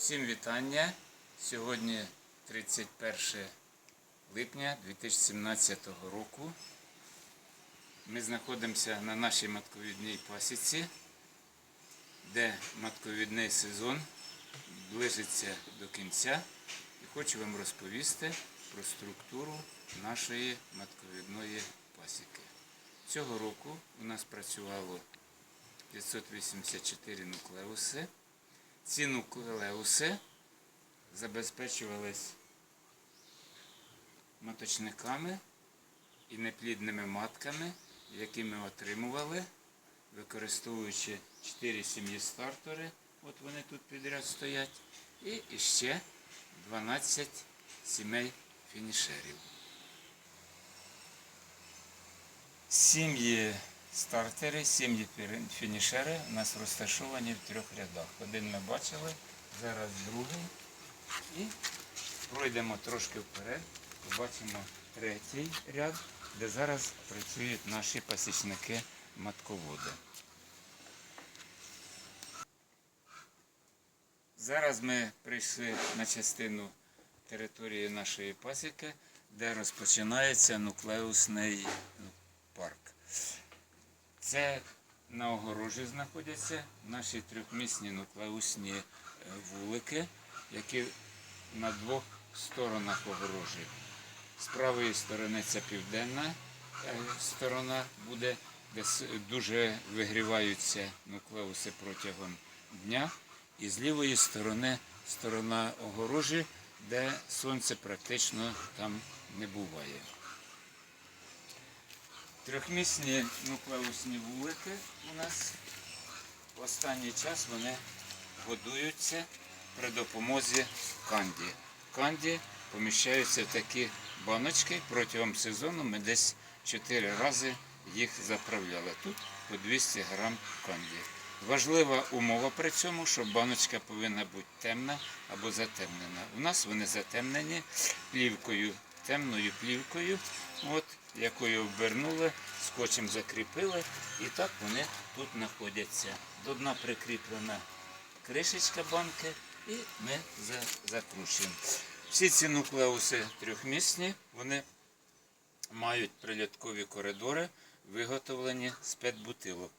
Всім вітання. Сьогодні 31 липня 2017 року. Ми знаходимося на нашій матковідній пасіці, де матковідний сезон ближиться до кінця. І хочу вам розповісти про структуру нашої матковідної пасіки. Цього року у нас працювало 584 нуклеуси. Ці нуклеуси забезпечувались маточниками і неплідними матками, які ми отримували, використовуючи 4 сім'ї стартери, от вони тут підряд стоять, і ще 12 сімей фінішерів. Сім'ї стартери, сім'ї фінішери у нас розташовані в трьох рядах. Один ми бачили, зараз другий. І пройдемо трошки вперед, побачимо третій ряд, де зараз працюють наші пасічники матководи. Зараз ми прийшли на частину території нашої пасіки, де розпочинається нуклеусний ну. Це на огорожі знаходяться наші трьохмісні нуклеусні е, вулики, які на двох сторонах огорожі. З правої сторони це південна е, сторона буде, де дуже вигріваються нуклеуси протягом дня. І з лівої сторони сторона огорожі, де сонце практично там не буває. Трьохмісні нуклеусні вулики у нас в останній час вони годуються при допомозі канді. Канді поміщаються в такі баночки. Протягом сезону ми десь 4 рази їх заправляли. Тут по 200 грам канді. Важлива умова при цьому, що баночка повинна бути темна або затемнена. У нас вони затемнені плівкою, темною плівкою, от, якою обернули, скотчем закріпили, і так вони тут знаходяться. До дна прикріплена кришечка банки, і ми закручуємо. Всі ці нуклеуси трьохмісні, вони мають приляткові коридори, виготовлені з петбутилок,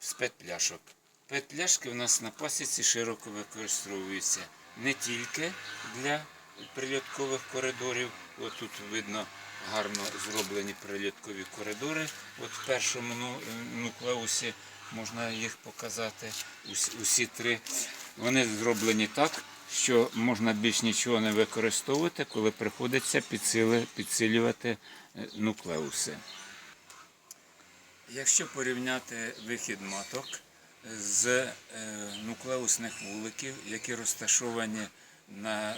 з петпляшок. Петпляшки у нас на пасіці широко використовуються не тільки для прильоткових коридорів. От тут видно гарно зроблені прильоткові коридори. От в першому ну- нуклеусі можна їх показати. Усі, три. Вони зроблені так, що можна більш нічого не використовувати, коли приходиться підсилювати е, нуклеуси. Якщо порівняти вихід маток з е, нуклеусних вуликів, які розташовані на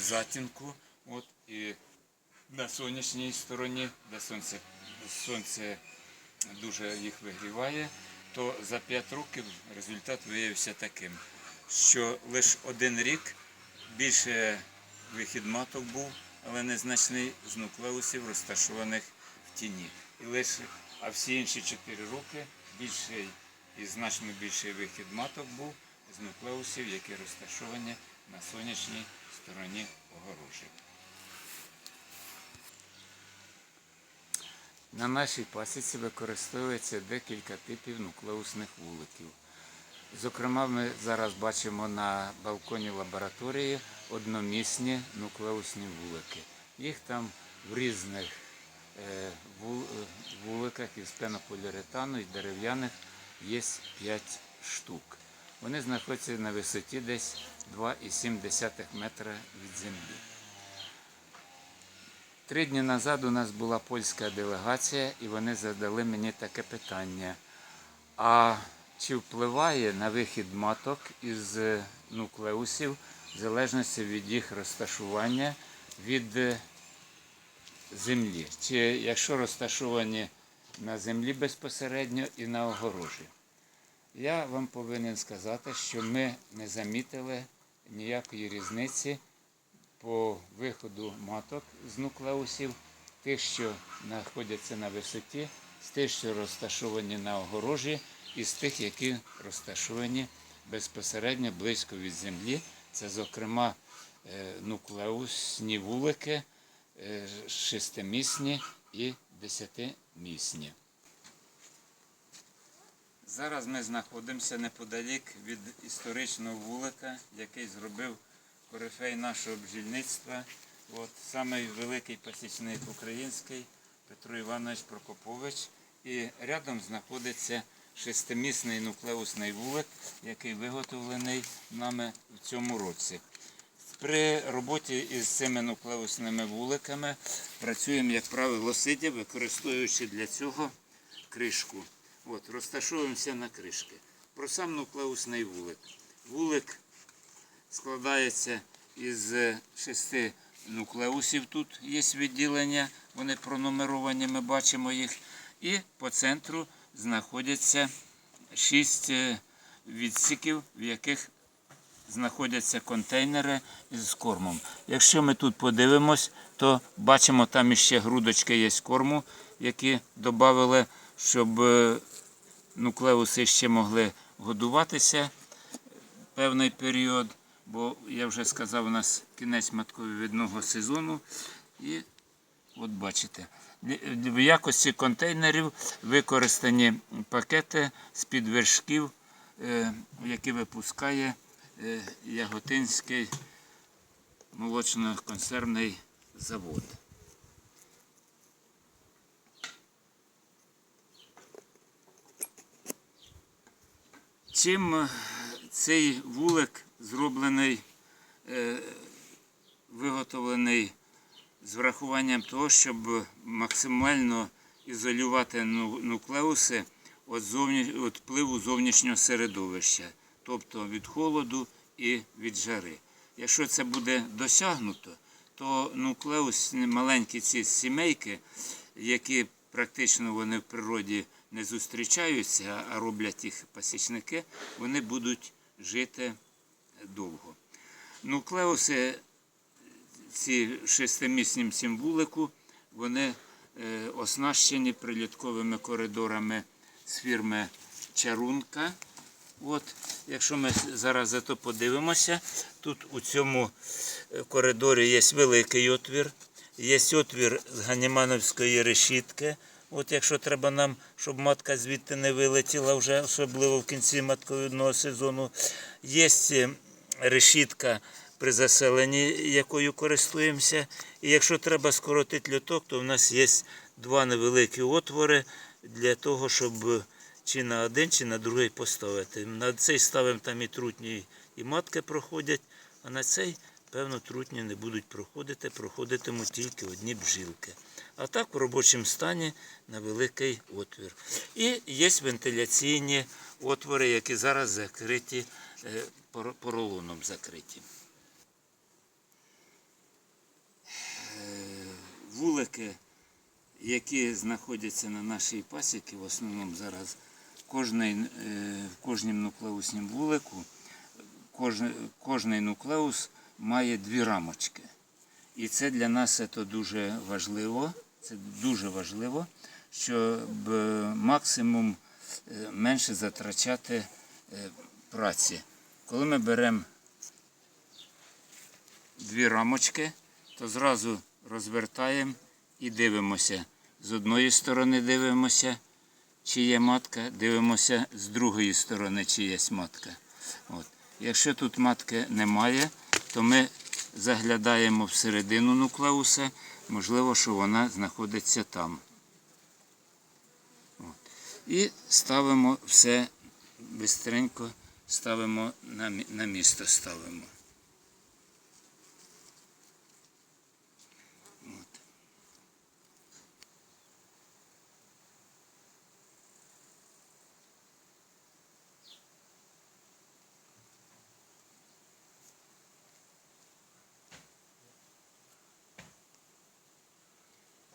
затінку, от і на сонячній стороні, де сонце, сонце дуже їх вигріває, то за 5 років результат виявився таким, що лише один рік більше вихід маток був, але незначний з нуклеусів, розташованих в тіні. І лише, а всі інші 4 роки більший і значно більший вихід маток був з нуклеусів, які розташовані на сонячній стороні огорожі. На нашій пасіці використовується декілька типів нуклеусних вуликів. Зокрема, ми зараз бачимо на балконі лабораторії одномісні нуклеусні вулики. Їх там в різних е, вул- вуликах із пенополіуретану і дерев'яних є 5 штук. Вони знаходяться на висоті десь 2,7 метра від землі. Три дні назад у нас була польська делегація, і вони задали мені таке питання. А чи впливає на вихід маток із е, нуклеусів, в залежності від їх розташування від е, землі? Чи якщо розташовані на землі безпосередньо і на огорожі? Я вам повинен сказати, що ми не замітили ніякої різниці по виходу маток з нуклеусів, тих, що знаходяться на висоті, з тих, що розташовані на огорожі, і з тих, які розташовані безпосередньо близько від землі. Це, зокрема, е, нуклеусні вулики, е, шестимісні і десятимісні. Зараз ми знаходимося неподалік від історичного вулика, який зробив корифей нашого бджільництва. От самий великий пасічник український Петро Іванович Прокопович. І рядом знаходиться шестимісний нуклеусний вулик, який виготовлений нами в цьому році. При роботі із цими нуклеусними вуликами працюємо, як правило, сидя, використовуючи для цього кришку. От, розташовуємося на кришки. Про сам нуклеусний вулик. Вулик складається із е, шести нуклеусів. Тут є відділення, вони пронумеровані, ми бачимо їх. І по центру знаходяться шість е, відсіків, в яких знаходяться контейнери з кормом. Якщо ми тут подивимось, то бачимо, там іще грудочки є корму, які додали, щоб е, нуклеуси ще могли годуватися певний період, бо я вже сказав, у нас кінець матковідного сезону. І от бачите, в якості контейнерів використані пакети з-під вершків, е, які випускає е, Яготинський молочно-консервний завод. Чим е, цей вулик зроблений, е, виготовлений з врахуванням того, щоб максимально ізолювати ну- нуклеуси від, зовні, від впливу зовнішнього середовища, тобто від холоду і від жари. Якщо це буде досягнуто, то нуклеус, маленькі ці сімейки, які практично вони в природі не зустрічаються, а роблять їх пасічники, вони будуть жити довго. Нуклеуси, ці шестиміснім символику, вони е, оснащені прилітковими коридорами з фірми Чарунка. От, якщо ми зараз зато подивимося, тут у цьому е, коридорі є великий отвір, є отвір з ганімановської решітки. От якщо треба нам, щоб матка звідти не вилетіла вже, особливо в кінці матковідного сезону, є е, решітка при заселенні, якою користуємося. І якщо треба скоротити льоток, то в нас є два невеликі отвори для того, щоб чи на один, чи на другий поставити. На цей ставимо там і трутні, і матки проходять, а на цей, певно, трутні не будуть проходити, проходитимуть тільки одні бжилки. А так в робочому стані на великий отвір. І є вентиляційні отвори, які зараз закриті поролоном закриті. Е, Вулики, які знаходяться на нашій пасіці, в основному зараз кожний, е, в кожнім нуклеуснім вулику, кожен, кожний нуклеус має дві рамочки. І це для нас це дуже важливо. Це дуже важливо, щоб е, максимум е, менше затрачати е, праці. Коли ми беремо дві рамочки, то зразу розвертаємо і дивимося. З одної сторони дивимося, чи є матка, дивимося з другої сторони, чи є матка. От. Якщо тут матки немає, то ми заглядаємо всередину нуклеуса, можливо, що вона знаходиться там. От. І ставимо все бистренько, ставимо на, на місто ставимо.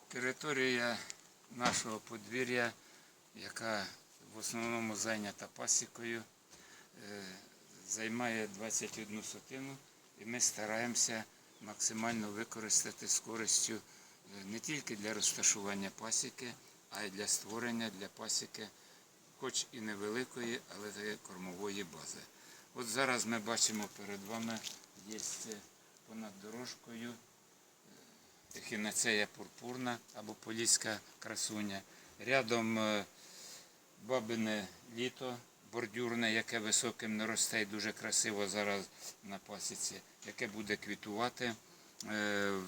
Територія нашого подвір'я, яка в основному зайнята пасікою, займає 21 сотину, і ми стараємося максимально використати з користю е, не тільки для розташування пасіки, а й для створення для пасіки, хоч і невеликої, але кормової бази. От зараз ми бачимо перед вами є е, понад дорожкою ехінацея пурпурна або поліська красуня. Рядом е, бабине літо бордюрне, яке високим не і дуже красиво зараз на пасіці, яке буде квітувати е,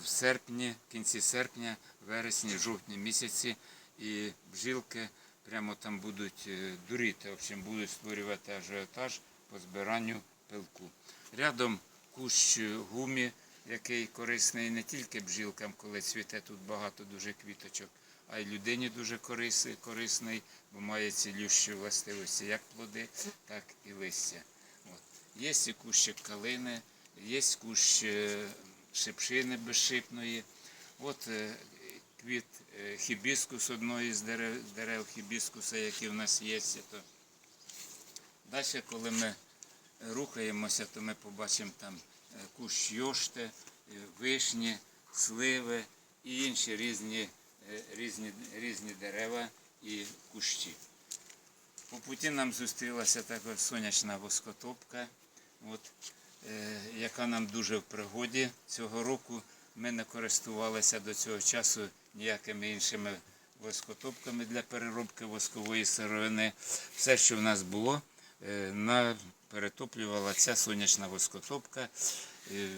в серпні, кінці серпня, вересні, жовтні місяці. І бжілки прямо там будуть е, дуріти, в общем, будуть створювати ажіотаж по збиранню пилку. Рядом кущ гумі, який корисний не тільки бджілкам, коли цвіте тут багато дуже квіточок, а й людині дуже корисний, бо має цілющі властивості як плоди, так і листя. От. Є і кущик калини, є кущ е, шипшини безшипної. От е, квіт е, хібіскус одної з дерев, дерев хібіскуса, які в нас є. То. Далі, коли ми рухаємося, то ми побачимо там кущ йошти, вишні, сливи і інші різні, різні, різні дерева і кущі. По путі нам зустрілася така сонячна воскотопка, от, е, яка нам дуже в пригоді цього року. Ми не користувалися до цього часу ніякими іншими воскотопками для переробки воскової сировини. Все, що в нас було, е, перетоплювала ця сонячна воскотопка, е,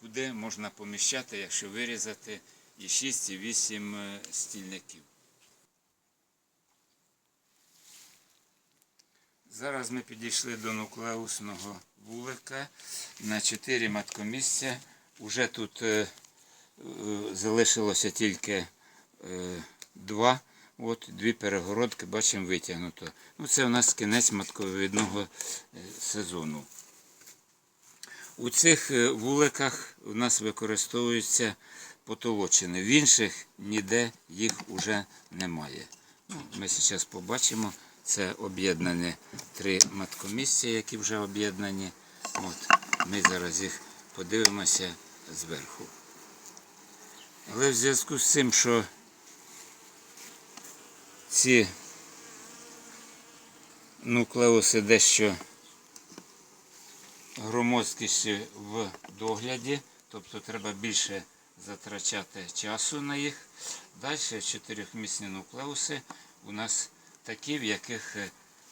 куди можна поміщати, якщо вирізати і 6, і 8 е, стільників. Зараз ми підійшли до нуклеусного вулика на 4 маткомісця. Уже тут е, е, залишилося тільки е, два. От дві перегородки бачимо витягнуто. Ну, це у нас кінець матковидного е, сезону. У цих вуликах у нас використовуються потолочини. В інших ніде їх вже немає. Ми зараз побачимо. Це об'єднані три маткомісця, які вже об'єднані. От, ми зараз їх подивимося зверху. Але в зв'язку з цим, що ці нуклеуси дещо громоздкіші в догляді, тобто треба більше затрачати часу на їх. Далі чотирьохмісні нуклеуси у нас такі, в яких е,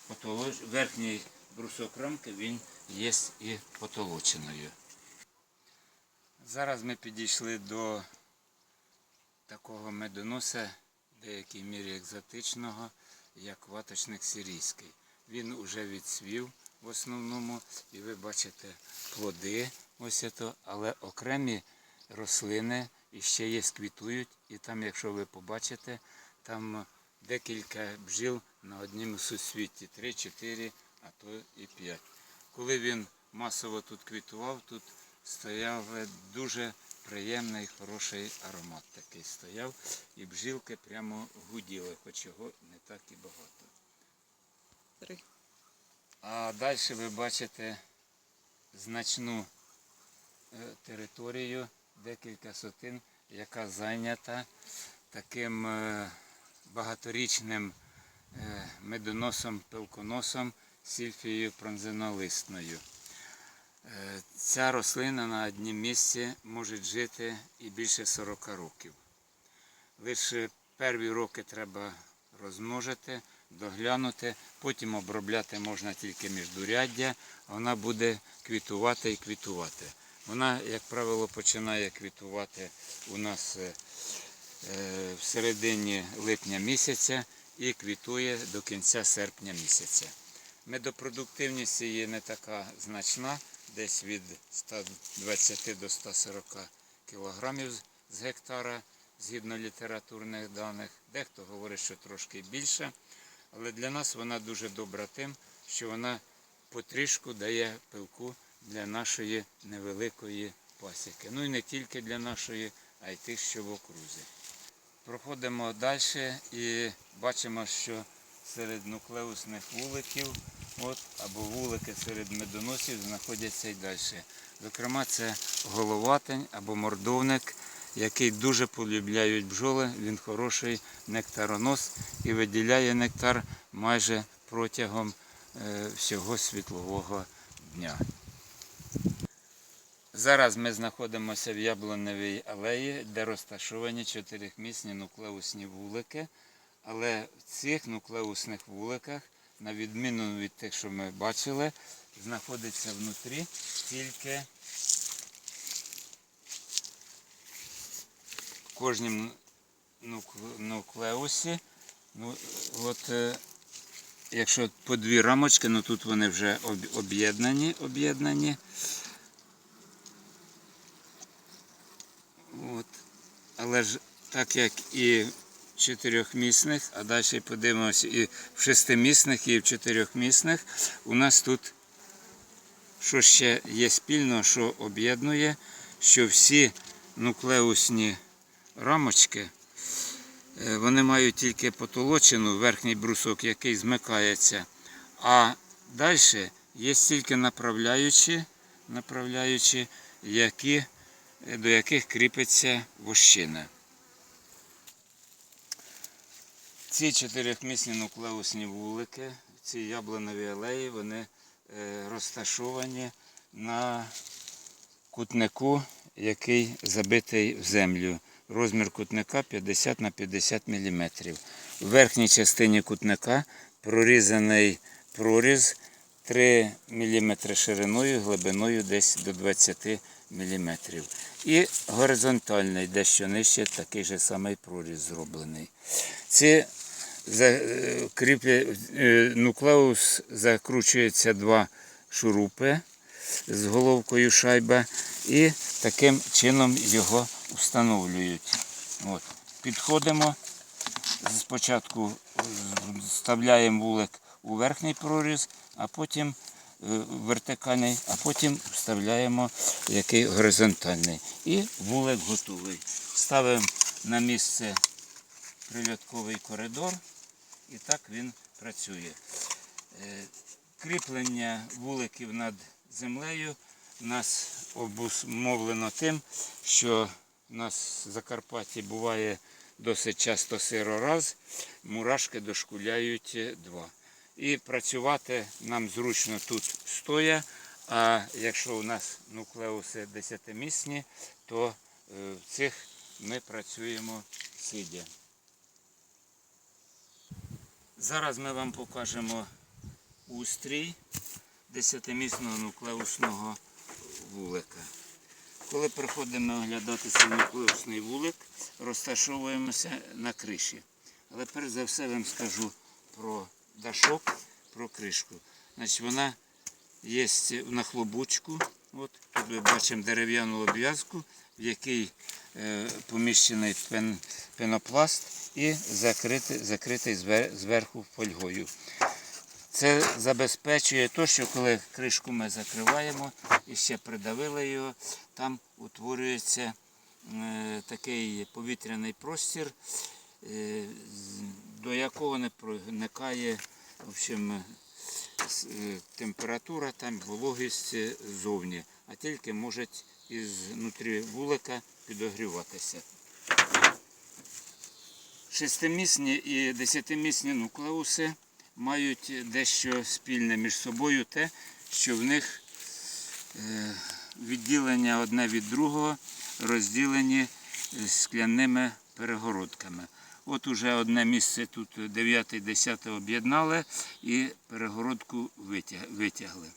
потолоч... верхній брусок рамки він є і потолоченою. Зараз ми підійшли до такого медоноса, в деякій мірі екзотичного, як ваточник сирійський. Він уже відсвів в основному, і ви бачите плоди, ось це, але окремі рослини іще є, квітують, і там, якщо ви побачите, там декілька бджіл на одному сусвіті, 3-4, а то і 5. Коли він масово тут квітував, тут стояв дуже приємний, хороший аромат такий стояв. І бджілки прямо гуділи, хоч його не так і багато. Три. А далі ви бачите значну е, територію, декілька сотин, яка зайнята таким е, багаторічним е, медоносом, пилконосом, сільфією пронзенолисною. Е, Ця рослина на однім місці може жити і більше 40 років. Лише перві роки треба розмножити, доглянути, потім обробляти можна тільки міждуряддя, вона буде квітувати і квітувати. Вона, як правило, починає квітувати у нас е, е, в середині липня місяця і квітує до кінця серпня місяця. Медопродуктивність її не така значна, десь від 120 до 140 кілограмів з гектара, згідно літературних даних. Дехто говорить, що трошки більше, але для нас вона дуже добра тим, що вона потрішку дає пилку для нашої невеликої пасіки. Ну і не тільки для нашої, а й тих, що в окрузі. Проходимо далі і бачимо, що серед нуклеусних вуликів, от, або вулики серед медоносів знаходяться і далі. Зокрема, це головатень або мордовник, який дуже полюбляють бджоли. Він хороший нектаронос і виділяє нектар майже протягом е, всього світлового дня. Зараз ми знаходимося в Яблуневій алеї, де розташовані чотирьохмісні нуклеусні вулики. Але в цих нуклеусних вуликах, на відміну від тих, що ми бачили, знаходиться внутрі тільки в кожнім нуклеусі. Ну, от, е, якщо по дві рамочки, ну тут вони вже об'єднані, об'єднані. От. Але ж так як і в чотирьохмісних, а далі подивимося і в шестимісних, і в чотирьохмісних, у нас тут що ще є спільно, що об'єднує, що всі нуклеусні рамочки, е, вони мають тільки потолочину, верхній брусок, який змикається. А далі є тільки направляючі, направляючі які, до яких кріпиться вощина. Ці чотирьохмісні нуклеусні вулики, ці яблунові алеї, вони е, розташовані на кутнику, який забитий в землю. Розмір кутника 50 на 50 мм. В верхній частині кутника прорізаний проріз 3 мм шириною, глибиною десь до 20 мм. І горизонтальний, дещо нижче, такий же самий проріз зроблений. Ці за- е, е, нуклеус закручується два шурупи з головкою шайба і таким чином його встановлюють. От. Підходимо, спочатку вставляємо вулик у верхній проріз, а потім вертикальний, а потім вставляємо який горизонтальний. І вулик готовий. Ставимо на місце прильотковий коридор, і так він працює. Е, Кріплення вуликів над землею нас обумовлено тим, що у нас в Закарпатті буває досить часто сирораз, мурашки дошкуляють е, два. І працювати нам зручно тут стоя, а якщо у нас нуклеуси десятимісні, то е, в цих ми працюємо сидя. Зараз ми вам покажемо устрій десятимісного нуклеусного вулика. Коли приходимо оглядати цей нуклеусний вулик, розташовуємося на криші. Але перш за все вам скажу про дашок, про кришку. Значить, вона є на хлобучку. От, тут ми бачимо дерев'яну обв'язку, в якій е, поміщений пен, пенопласт і закритий, закритий звер- зверху фольгою. Це забезпечує те, що коли кришку ми закриваємо і ще придавили його, там утворюється е, такий повітряний простір, е, до якого не проникає в общем, е, температура, там вологість е, ззовні, а тільки може із внутрі вулика підогріватися. Шестимісні і десятимісні нуклеуси мають дещо спільне між собою те, що в них е, відділення одне від другого розділені е, скляними перегородками. От уже одне місце тут 9-10 об'єднали і перегородку витягли.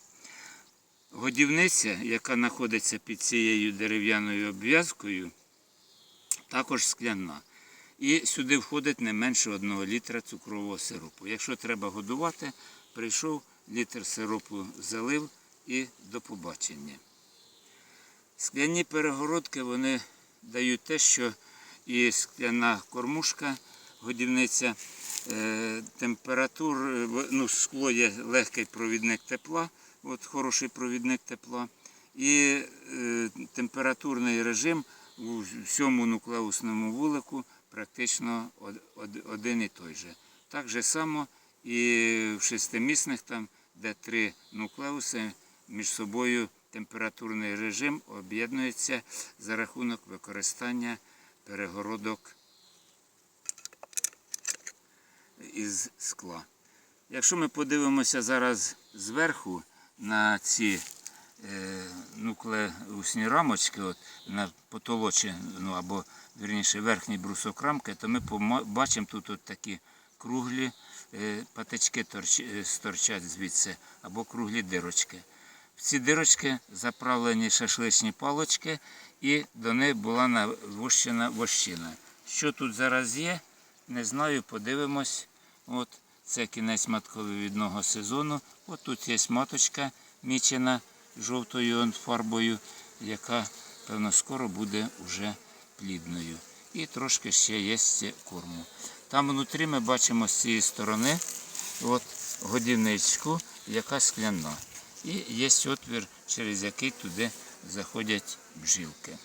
Годівниця, яка знаходиться під цією дерев'яною обв'язкою, також скляна. І сюди входить не менше 1 літра цукрового сиропу. Якщо треба годувати, прийшов літр сиропу залив і до побачення. Скляні перегородки вони дають те, що і скляна кормушка, годівниця, е, температур, е, ну, скло є легкий провідник тепла, от хороший провідник тепла. І е, температурний режим у всьому нуклеусному вулику практично од- од- один і той же. Так же само і в шестимісних, там, де три нуклеуси між собою температурний режим об'єднується за рахунок використання перегородок із скла. Якщо ми подивимося зараз зверху на ці е, нуклеусні рамочки от, на потолочі, ну або вірніше верхній брусок рамки, то ми бачимо тут от такі круглі е, патички торч, е, сторчать звідси, або круглі дирочки. В ці дирочки заправлені шашличні палочки, і до них була навощена вощина. Що тут зараз є, не знаю, подивимось. От це кінець матковивідного сезону. От тут є маточка мічена жовтою фарбою, яка, певно, скоро буде вже плідною. І трошки ще є корму. Там внутрі ми бачимо з цієї сторони от, годівничку, яка скляна. І є отвір, через який туди заходять бджілки.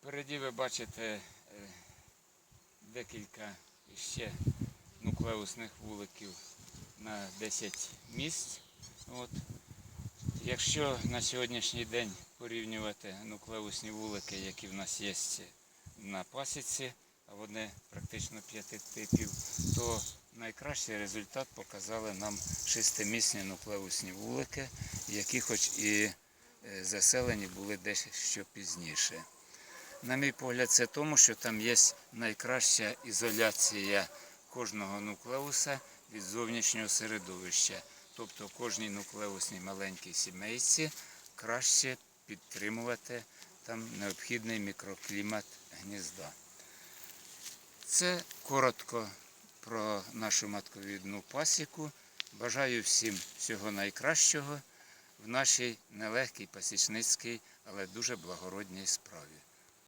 Впереді ви бачите е, декілька ще нуклеусних вуликів на 10 місць. От. Якщо на сьогоднішній день порівнювати нуклеусні вулики, які в нас є на пасіці, а вони практично п'яти типів, то найкращий результат показали нам шестимісні нуклеусні вулики, які хоч і е, заселені були дещо пізніше. На мій погляд, це тому, що там є найкраща ізоляція кожного нуклеуса від зовнішнього середовища. Тобто кожній нуклеусній маленькій сімейці краще підтримувати там необхідний мікроклімат гнізда. Це коротко про нашу матковідну пасіку. Бажаю всім всього найкращого в нашій нелегкій пасічницькій, але дуже благородній справі.